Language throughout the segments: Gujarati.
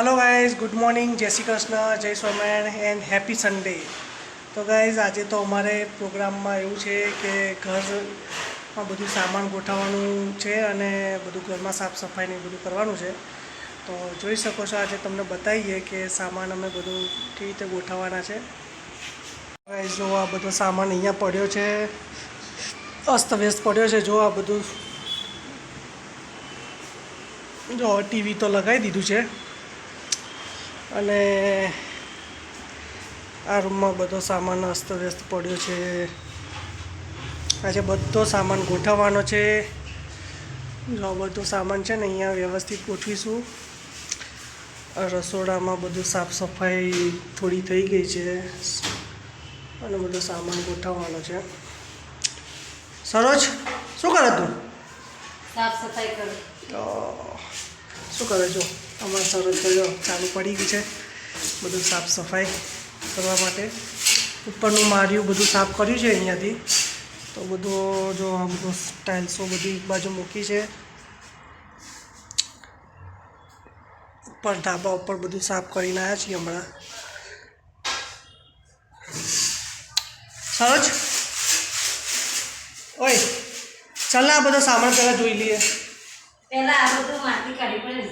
હલો ગાઈઝ ગુડ મોર્નિંગ જય શ્રી કૃષ્ણ જય સ્વામિનારાયણ એન્ડ હેપી સન્ડે તો ગાઈઝ આજે તો અમારે પ્રોગ્રામમાં એવું છે કે ઘરમાં બધું સામાન ગોઠવવાનું છે અને બધું ઘરમાં સાફ સફાઈને બધું કરવાનું છે. તો જોઈ શકો છો, આજે તમને બતાવીએ કે સામાન અમે બધું કેવી રીતે ગોઠવવાના છે. ગાઈઝ જો આ બધો સામાન અહીંયા પડ્યો છે. અસ્તવ્યસ્ત પડ્યો છે. જો આ બધું જો, ટીવી તો લગાવી દીધું છે. અને આ રૂમમાં બધો સામાન અસ્તવ્યસ્ત પડ્યો છે. આજે બધો સામાન ગોઠવવાનો છે. જો બધો સામાન છે ને અહીંયા વ્યવસ્થિત ગોઠવીશું. રસોડામાં બધું સાફ સફાઈ થોડી થઈ ગઈ છે. અને બધો સામાન ગોઠવવાનો છે. સરોજ શું કરે તું? સાફ સફાઈ કરું. શું કરે છો? અમારા સરસ જો ચાલુ પડી ગયું છે. બધું સાફ સફાઈ કરવા માટે ઉપરનું માર્યું બધું સાફ કર્યું છે અહીંયાથી. તો બધું જો આ બધું ટાઇલ્સો બધી એક બાજુ મૂકી છે. ઉપર ધાબા ઉપર બધું સાફ કરીને આવ્યા છીએ હમણાં. સરોજ? ઓય, ચાલ આ બધો સામાન પહેલાં જોઈ લઈએ. પહેલાં આ બધું માટી કાઢી પડે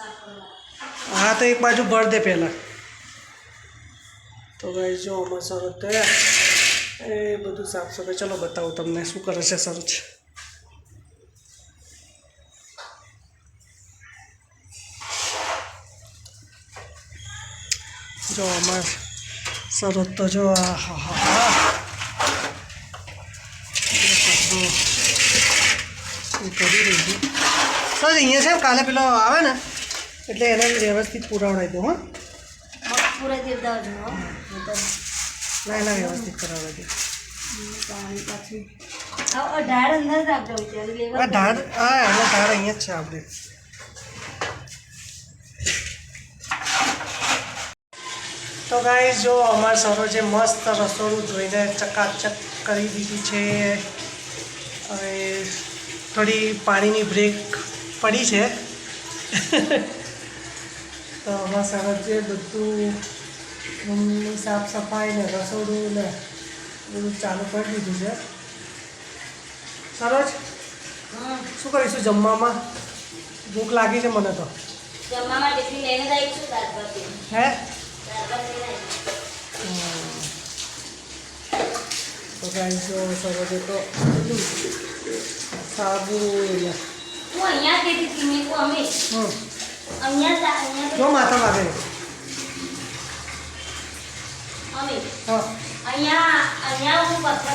હા, તો એક બાજુ ભર દે પહેલાં. તો ભાઈ જો અમારે સરસ તો એ બધું સાફ સફાઈ. ચલો બતાવું તમને શું કરે છે સરસ જો અમાર સરસ તો જો આ હા હા હા. કરી રહી છે? સર, અહીંયા છે કાલે પેલો આવે ને? એટલે એને વ્યવસ્થિત પુરાવડાવી દો હા. પૂરા દેવદાઓ જો હો. નહીં તો ના એના વ્યવસ્થિત કરાવડાવી દો. આ અંદર જ આપજો ઢાળ હા એનો ઢાળ અહીંયા જ છે આપણે. તો ગાય જો અમાર સરોજે મસ્ત રસોડું જોઈને ચકાચક કરી દીધી છે. હવે થોડી પાણીની બ્રેક પડી છે. તો અમારા સરોજે બધું રૂમની સાફ સફાઈ ને રસોડું ને બધું ચાલુ કરી દીધું છે. સરોજ શું કરીશું જમવામાં? ભૂખ લાગી છે મને તો. જ. હે. તો ગાઈસ જો સરોજે તો બધું સાબુ હું અહીંયા કીધી હતી મેં અમે. હમ. જો માથા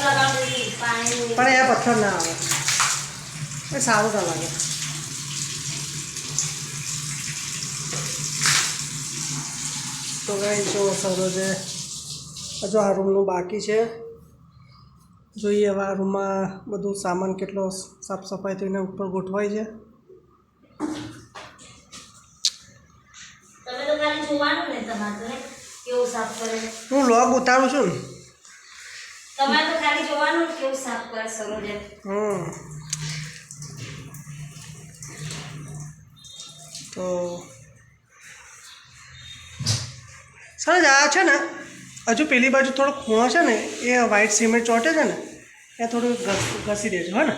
લગાવી પણ એ પથ્થર ના આવે. એ સારું ના લાગે. તો કઈ જો સરોજે હજુ આ રૂમનું બાકી છે. જોઈએ હવે આ રૂમમાં બધું સામાન કેટલો સાફ સફાઈ થઈને ઉપર ગોઠવાય છે તમે તો ખાલી જોવાનું ને તમારે તો ને કેવું સાફ કરે? હું લોગ ઉતારું છું ને. તમારે તો ખાલી જોવાનું કેવું સાફ કરે સરોજ. હમ. તો સરસ આ છે ને હજુ પેલી બાજુ થોડો ખૂણો છે ને એ વ્હાઈટ સિમેન્ટ ચોટે છે ને એ થોડું ઘસી દેજો હે ને.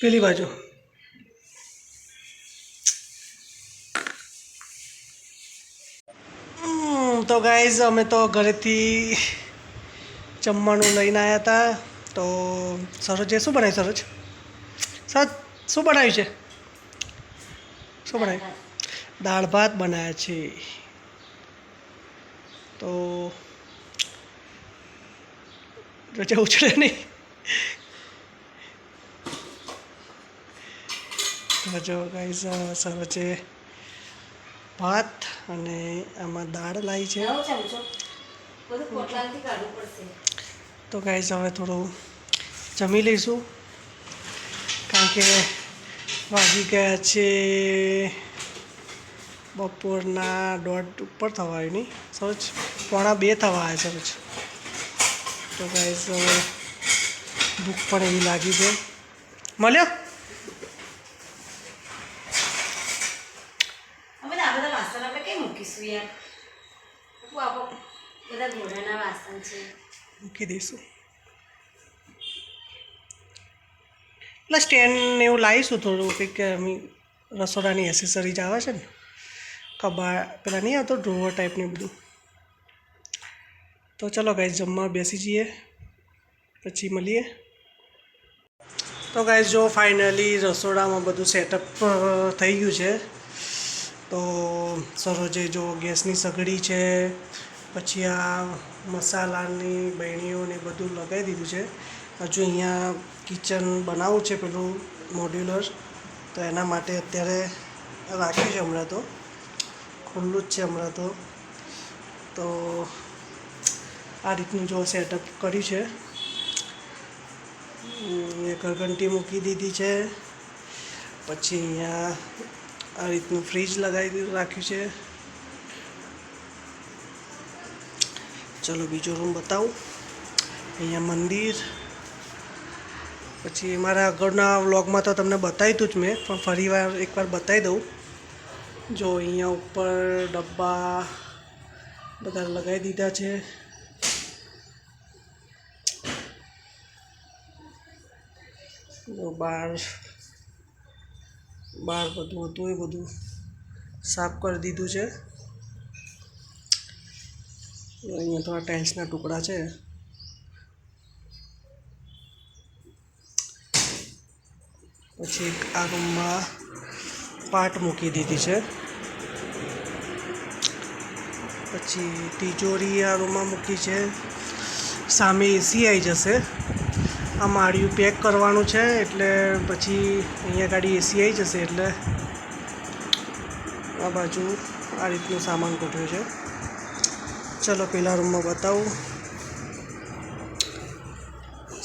પેલી બાજુ હમ, તો ગાઈઝ અમે તો ઘરેથી જમવાનું લઈને આવ્યા હતા તો સરોજે શું બનાવ્યું સરોજ? સર, શું બનાવ્યું છે? શું બનાવ્યું? દાળ ભાત બનાવ્યા છે. તો રજા ઉછળે નહીં. રજો ગાઈઝ સરોજે ભાત અને આમાં દાળ લાવી છે તો ગાઈઝ હવે થોડું જમી લઈશું. કારણ કે વાગી ગયા છે બપોરના દોઢ ઉપર થવા એની સમજ? પોણા બે થવા આવ્યા સમજ? તો ગાઈઝ હવે ભૂખ પણ એવી લાગી છે. મળ્યો અમે તો આપણે વાસણ આપણે કઈ મૂકીશું યાર મૂકી દઈશું. એટલે સ્ટેન્ડ એવું લાવીશું થોડું કંઈક રસોડાની એસેસરીઝ આવે છે ને. કબાળ પેલા નહીં આવતો ડ્રોવર ટાઈપનું બધું. તો ચલો ગાઈઝ જમવા બેસી જઈએ. પછી મળીએ. તો ગાઈઝ જો ફાઇનલી રસોડામાં બધું સેટઅપ થઈ ગયું છે. તો સરોજે જો ગેસની સગડી છે, પછી આ મસાલાની બહેણીઓ બધું લગાવી દીધું છે. હજુ અહીંયા કિચન બનાવવું છે પેલું મોડ્યુલર, તો એના માટે અત્યારે રાખ્યું છે હમણાં તો. ખુલ્લું જ છે હમણાં તો. તો આ રીતનું જો સેટઅપ કર્યું છે. ઘરઘંટી મૂકી દીધી છે. પછી અહીંયા આ રીતનું ફ્રીજ લગાવી દીધું, રાખ્યું છે. ચલો બીજો રૂમ બતાવું. અહીંયા મંદિર. પછી મારા આગળના વ્લોગમાં તો તમને બતાવી હતું જ મેં, પણ ફરી વાર એકવાર બતાવી દઉં. જો અહીંયા ઉપર ડબ્બા બધા લગાવી દીધા છે. જો બહાર બહાર બધું હતું, એ બધું સાફ કરી દીધું છે. અહીંયા થોડા ટાઇલ્સના ટુકડા છે. પછી આ રૂમમાં પાટ મૂકી દીધી છે. પછી તિજોરી આ રૂમમાં મૂકી છે. સામે એસી આવી જશે. આ માળિયું પેક કરવાનું છે એટલે પછી અહીંયા ગાડી એસી આવી જશે એટલે આ બાજુ આ રીતનું સામાન ગોઠવ્યો છે. ચલો પેલા રૂમમાં બતાવું.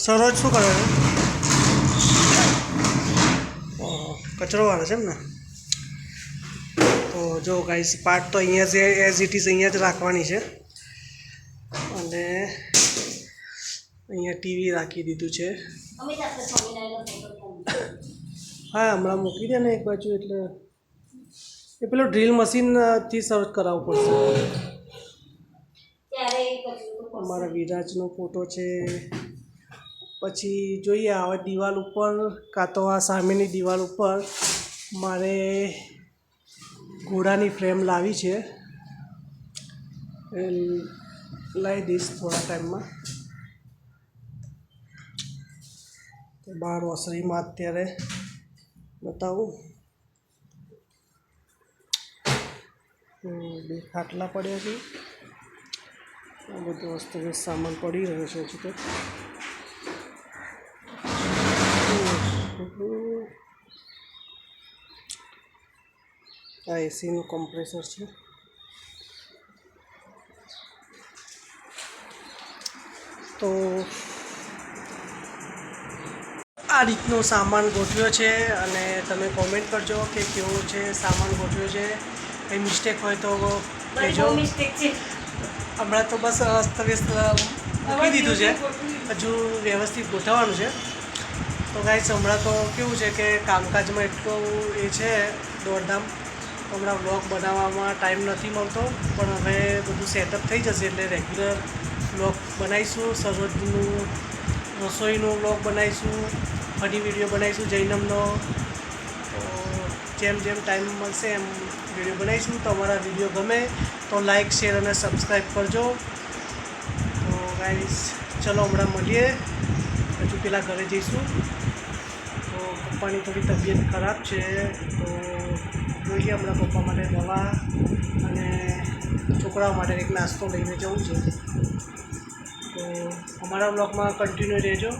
સરોજ શું કરે કચરો વાળે છે એમ ને? તો જો ગાઈસ પાર્ટ તો અહીંયા જ એઝ ઇટ ઇઝ અહીંયા જ રાખવાની છે. અને અહીંયા ટીવી રાખી દીધું છે. હા હમણાં મૂકી દે ને એક બાજુ એટલે એ પેલું ડ્રીલ મશીનથી સર્ચ કરાવવું પડશે. અમારા વિરાજનો ફોટો છે. પછી જોઈએ આવા દિવાલ ઉપર કાં તો આ સામેની દિવાલ ઉપર મારે ઘોડાની ફ્રેમ લાવી છે. લાવી દઈશ થોડા ટાઈમમાં. તો બહાર ઓસરીમાં અત્યારે બતાવું. બે ખાટલા પડ્યા છે. આ બધું વસ્તુ સામાન પડી રહ્યો છે હજુ તો. આ એસીનું કમ્પ્રેસર છે. તો આ રીતનો સામાન ગોઠવ્યો છે અને તમે કોમેન્ટ કરજો કે કેવો છે સામાન ગોઠવ્યો છે. કંઈ મિસ્ટેક હોય તો કહેજો હમણાં તો બસ અસ્તવ્યસ્ત મૂકી દીધું છે. હજુ વ્યવસ્થિત ગોઠવવાનું છે. તો ગાઈસ હમણાં તો કેવું છે કે કામકાજમાં એટલું એ છે દોડધામ. હમણાં વ્લોગ બનાવવામાં ટાઈમ નથી મળતો પણ હવે બધું સેટઅપ થઈ જશે એટલે રેગ્યુલર વ્લોગ બનાવીશું. સરોજનું રસોઈનો વ્લોગ બનાવીશું, ફરી વીડિયો બનાવીશું, જૈનમનો. તો જેમ જેમ ટાઈમ મળશે એમ વીડિયો બનાવીશું. તો અમારા વીડિયો ગમે તો લાઈક શેર અને સબસ્ક્રાઈબ કરજો. તો ગાઈસ ચલો હમણાં મળીએ. હજુ પેલા ઘરે જઈશું. તો પપ્પાની થોડી તબિયત ખરાબ છે. તો જોઈએ હમણાં પપ્પા માટે દવા અને છોકરાઓ માટે એક નાસ્તો લઈને જવું છે. તો અમારા બ્લોગમાં કન્ટિન્યુ રહેજો.